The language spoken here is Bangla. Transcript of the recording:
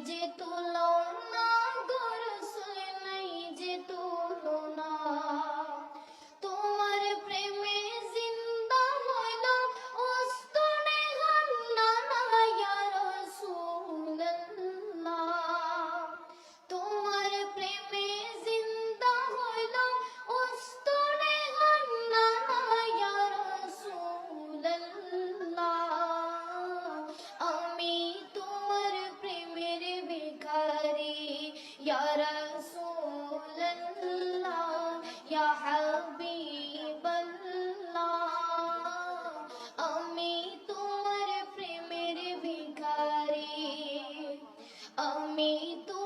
নাই যে তুলনা গরসুল নাই যে তুলনা হাবিবাল্লাহ আমি তোমার প্রেমের ভিখারি আমি তোমার